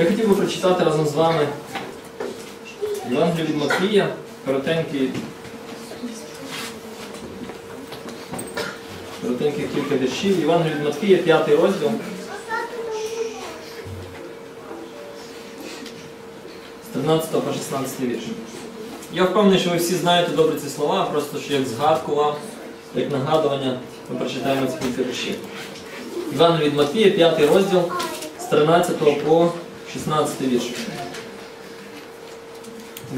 Я хотів би прочитати разом з вами Євангелію від Матвія, коротенький, коротеньких кілька віршів. Євангелію від Матвія, п'ятий розділ. З 13 по 16 вірш. Я впевнений, що ви всі знаєте добре ці слова, просто що як згадку вам, як нагадування, ми прочитаємо ці кілька віршів. Іван від Матвія, 5 розділ з 13 по 16 вірш.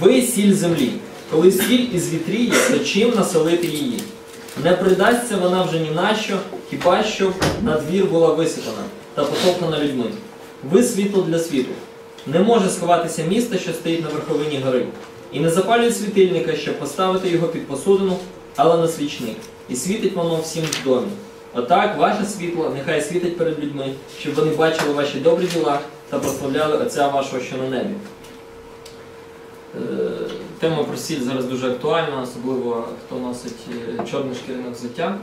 Ви сіль землі. Коли сіль із вітріє, то чим населити її? Не придасться вона вже ні на що, хіба що на двір була висипана та потоптана людьми. Ви світло для світу. Не може сховатися місто, що стоїть на верховині гори, і не запалює світильника, щоб поставити його під посудину, але на свічник, і світить воно всім в домі. Отак ваше світло нехай світить перед людьми, щоб вони бачили ваші добрі діла та прославляли Отця вашого, що на небі. Е, Тема про сіль зараз дуже актуальна, особливо хто носить е, чорне шкіряне взуття.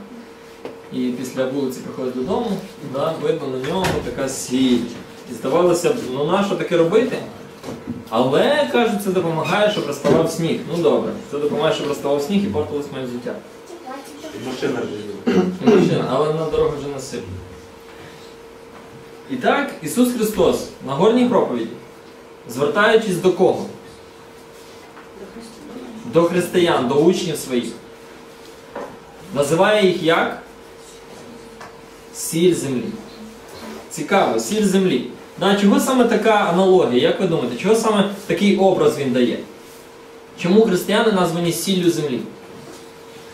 І після вулиці приходить додому, да, видно на ньому така сіль. І здавалося б, ну на що таке робити? Але, кажуть, це допомагає, щоб розставав сніг. Ну добре, це допомагає, щоб розставав сніг і портилось моє взуття. І машина, але на дорогу вже не сипле. І так, Ісус Христос на горній проповіді, звертаючись до кого? До християн, до учнів своїх. Називає їх як? Сіль землі. Цікаво, сіль землі. Да, чого саме така аналогія? Як ви думаєте, чого саме такий образ він дає? Чому християни названі сіллю землі?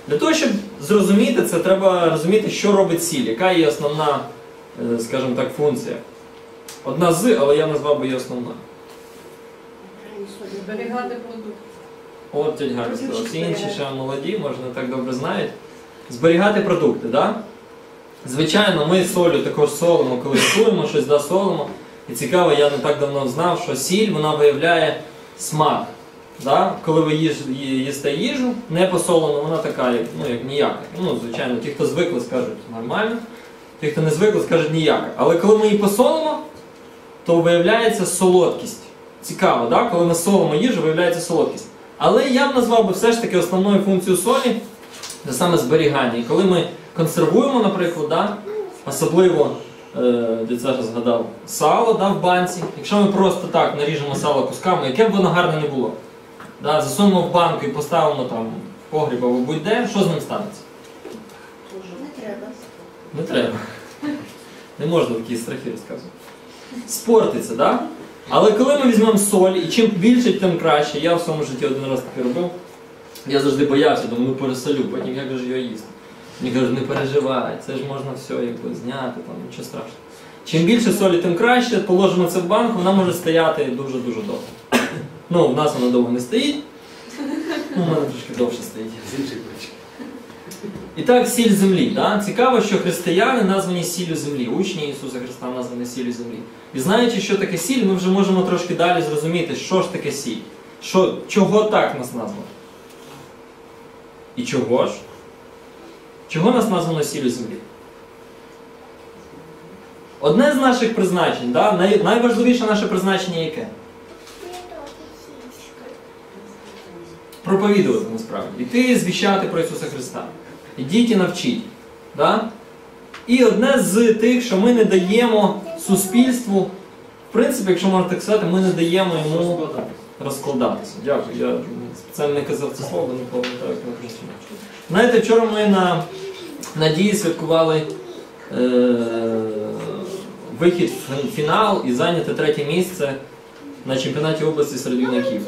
Для того, щоб зрозуміти це, треба розуміти, що робить сіль, яка є основна, скажімо так, функція. Одна з, але я назвав би її основна. Зберігати продукт. От тіть Галя сказала. Всі інші ще молоді, може не так добре знають. Зберігати продукти, да? Звичайно, ми солю також солимо, коли готуємо щось, да, солимо. І цікаво, я не так давно знав, що сіль вона виявляє смак. Да? Коли ви їж, їсте їжу, не посолену, вона така, як, ну, як ніяка. Ну, звичайно, ті, хто звикли, скажуть нормально, ті, хто не звикли, скажуть ніяка. Але коли ми її посолимо, то виявляється солодкість. Цікаво, да? коли ми солимо їжу, виявляється солодкість. Але я б назвав би все ж таки основною функцією солі це саме зберігання. І коли ми консервуємо, наприклад, да? особливо, е, де зараз згадав, сало да, в банці. Якщо ми просто так наріжемо сало кусками, яке б воно гарне не було, да? засунемо в банку і поставимо там погріб або будь-де, що з ним станеться? Не треба. Не можна такі страхи розказувати. Спортиться, да? Але коли ми візьмемо соль, і чим більше, тим краще. Я в своєму житті один раз таке робив. Я завжди боявся, думаю, ну пересолю, потім як же його їсти. Мені кажуть, не переживай, це ж можна все якби, зняти, там, нічого страшного. Чим більше солі, тим краще. Положимо це в банку, вона може стояти дуже-дуже довго. Ну, в нас вона довго не стоїть. Ну, у мене трошки довше стоїть. І так, сіль землі. Да? Цікаво, що християни названі сіллю землі, учні Ісуса Христа названі сіллю землі. І знаючи, що таке сіль, ми вже можемо трошки далі зрозуміти, що ж таке сіль. Що, чого так нас названо? І чого ж? Чого нас названо сіллю землі? Одне з наших призначень, да? най, найважливіше наше призначення яке? Проповідувати насправді. Іти звіщати про Ісуса Христа. Ідіть і навчіть. Да? І одне з тих, що ми не даємо суспільству, в принципі, якщо можна так сказати, ми не даємо йому розкладатися. Дякую. Я спеціально не казав це слово, не пам'ятаю, як. Знаєте, вчора ми на Надії святкували е, вихід в фінал і зайняте третє місце на чемпіонаті області серед юнаків.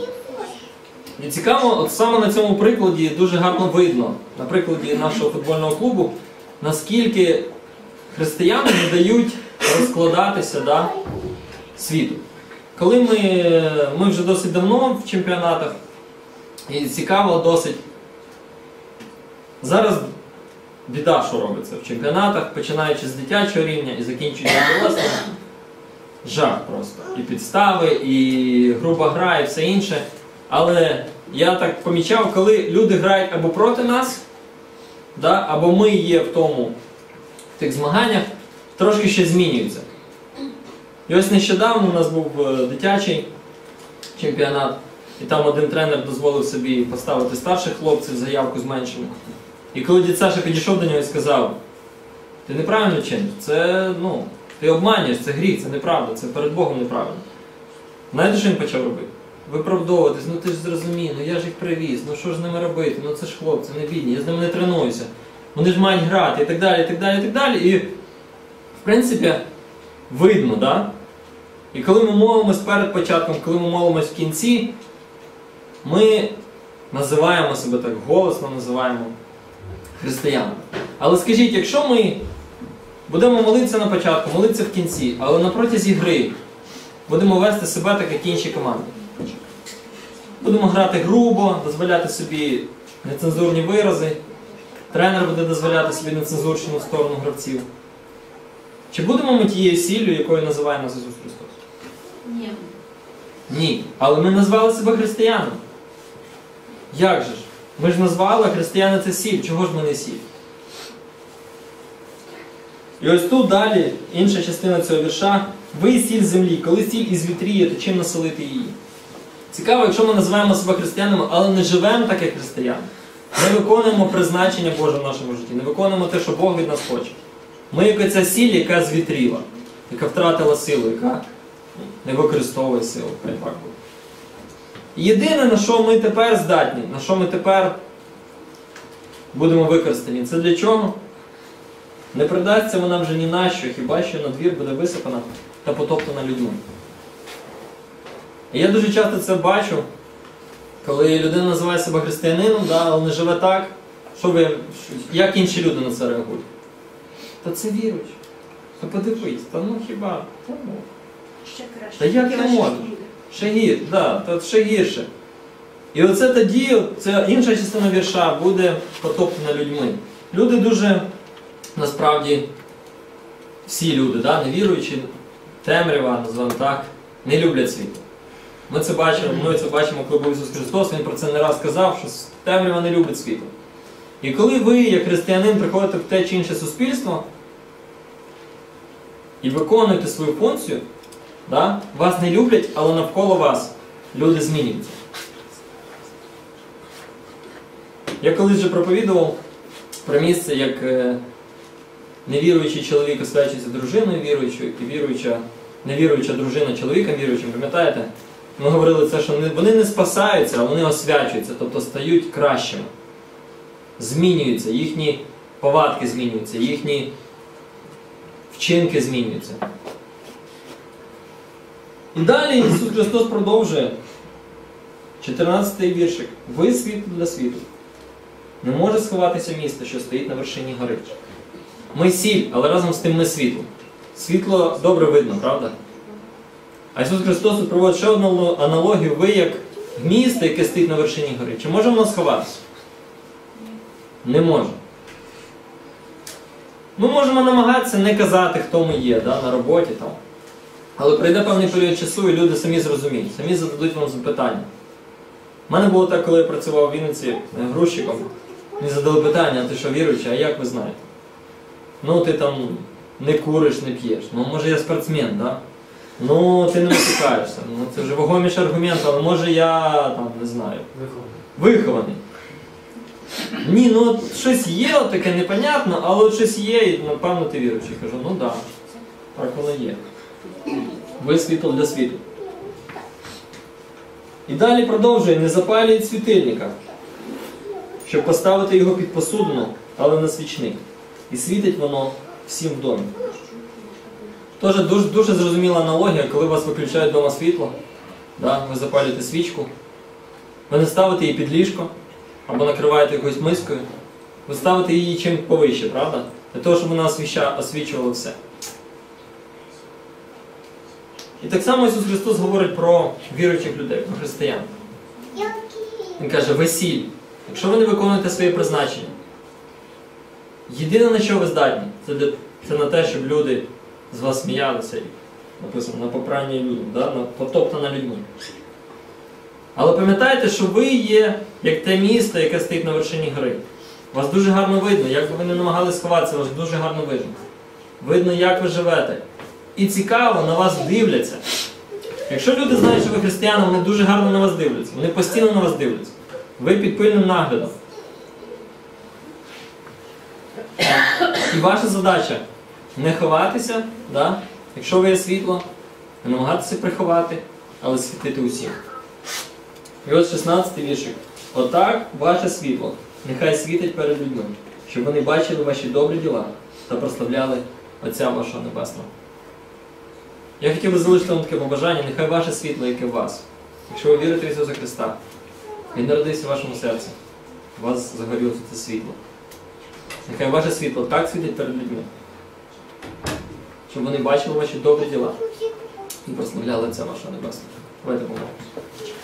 І цікаво, от саме на цьому прикладі дуже гарно видно, на прикладі нашого футбольного клубу, наскільки християни не дають розкладатися да, світу. Коли ми, ми вже досить давно в чемпіонатах, і цікаво досить. Зараз біда, що робиться в чемпіонатах, починаючи з дитячого рівня і закінчуючи дорослим. Жах просто. І підстави, і груба гра, і все інше. Але я так помічав, коли люди грають або проти нас, да, або ми є в тому в тих змаганнях, трошки ще змінюється. І ось нещодавно у нас був е, дитячий чемпіонат, і там один тренер дозволив собі поставити старших хлопців заявку зменшену. І коли дід Саша підійшов до нього і сказав, ти неправильно чиниш, це ну, ти обманюєш, це гріх, це неправда, це перед Богом неправильно. Знаєте, що він почав робити? Виправдовуватись, ну ти ж зрозумій, ну я ж їх привіз, ну що ж з ними робити? Ну це ж хлопці, не бідні, я з ними не тренуюся. Вони ж мають грати і так далі, і так далі, і так далі. І в принципі, видно, да? І коли ми молимось перед початком, коли ми молимось в кінці, ми називаємо себе так голосно, називаємо християнами. Але скажіть, якщо ми будемо молитися на початку, молитися в кінці, але на протязі гри будемо вести себе так, як інші команди. Будемо грати грубо, дозволяти собі нецензурні вирази. Тренер буде дозволяти собі нецензурщину в сторону гравців. Чи будемо ми тією сіллю, якою називає нас Ісус Христос? Ні. Ні. Але ми назвали себе християнами. Як же ж? Ми ж назвали християни це сіль. Чого ж ми не сіль? І ось тут далі інша частина цього вірша. Ви сіль землі, коли сіль із вітріє, то чим населити її? Цікаво, якщо ми називаємо себе християнами, але не живемо так, як християни, не виконуємо призначення Боже в нашому житті, не виконуємо те, що Бог від нас хоче. Ми як ця сіль, яка звітріла, яка втратила силу, яка не використовує силу. Єдине, на що ми тепер здатні, на що ми тепер будемо використані, це для чого? Не придасться вона вже ні на що, хіба що на двір буде висипана та потоптана людьми. Я дуже часто це бачу, коли людина називає себе християнином, да, але не живе так, що ви, як інші люди на це реагують. Та це віруючи. Та подивись, та ну хіба? Та ну. Ще краще. Та як Краще можна? Ще гір, да, та ще гірше. І оце тоді, це інша частина вірша буде потоптана людьми. Люди дуже, насправді, всі люди, да, невіруючі, темрява, називаємо так, не люблять світло. Ми це бачимо, ми це бачимо, коли був Ісус Христос, Він про це не раз сказав, що темрява не любить світло. І коли ви, як християнин, приходите в те чи інше суспільство і виконуєте свою функцію, Да? Вас не люблять, але навколо вас люди змінюються. Я колись вже проповідував про місце, як е, невіруючий чоловік освячується дружиною віруючою, і віруюча, невіруюча дружина чоловіком віруючим, пам'ятаєте? Ми говорили це, що вони- не спасаються, а вони освячуються, тобто стають кращими. Змінюються, їхні повадки змінюються, їхні вчинки змінюються. І далі Ісус Христос продовжує 14 віршик. Ви світло для світу. Не може сховатися місто, що стоїть на вершині гори. Ми сіль, але разом з тим ми світло. Світло добре видно, правда? А Ісус Христос проводить ще одну аналогію. Ви як місто, яке стоїть на вершині гори. Чи може воно сховатися? Не може. Ми можемо намагатися не казати, хто ми є да, на роботі там. Але прийде певний період часу, і люди самі зрозуміють, самі зададуть вам запитання. У мене було так, коли я працював в Вінниці е, грузчиком. Мені задали питання, а ти що віруючий, а як ви знаєте? Ну, ти там не куриш, не п'єш. Ну, може я спортсмен, да? Ну, ти не витикаєшся. Ну, це вже вагоміший аргумент, але може я там не знаю. Вихований. Ні, ну от щось є, от таке непонятно, але от щось є, і напевно ти віруючий. Кажу, ну так, да, так воно є. Ви світло для світу. І далі продовжує, не запалюють світильника, щоб поставити його під посудину, але на свічник. І світить воно всім в домі. Тож дуже, дуже зрозуміла аналогія, коли вас виключають вдома світло, да, ви запалюєте свічку, ви не ставите її під ліжко або накриваєте якоюсь мискою, ви ставите її чим повище, правда? Для того, щоб вона освіща- освічувала все. І так само Ісус Христос говорить про віруючих людей, про християн. Він каже, ви сіль. Якщо ви не виконуєте своє призначення, єдине на що ви здатні, це, це на те, щоб люди з вас сміялися, написано, на попрання людям, да? на потоптана людьми. Але пам'ятайте, що ви є як те місто, яке стоїть на вершині гори. Вас дуже гарно видно, як би ви не намагалися сховатися, вас дуже гарно видно. Видно, як ви живете. і цікаво на вас дивляться. Якщо люди знають, що ви християни, вони дуже гарно на вас дивляться. Вони постійно на вас дивляться. Ви під пильним наглядом. І ваша задача не ховатися, да? якщо ви є світло, не намагатися приховати, але світити усім. І ось 16 віршик. Отак ваше світло нехай світить перед людьми, щоб вони бачили ваші добрі діла та прославляли Отця вашого Небесного. Я хотів би залишити вам таке побажання, нехай ваше світло, яке в вас. Якщо ви вірите в Ісуса Христа, Він народився в вашому серці, у вас загорілося це світло. Нехай ваше світло так світить перед людьми, щоб вони бачили ваші добрі діла і прославляли це ваше небесне. Давайте помолимося.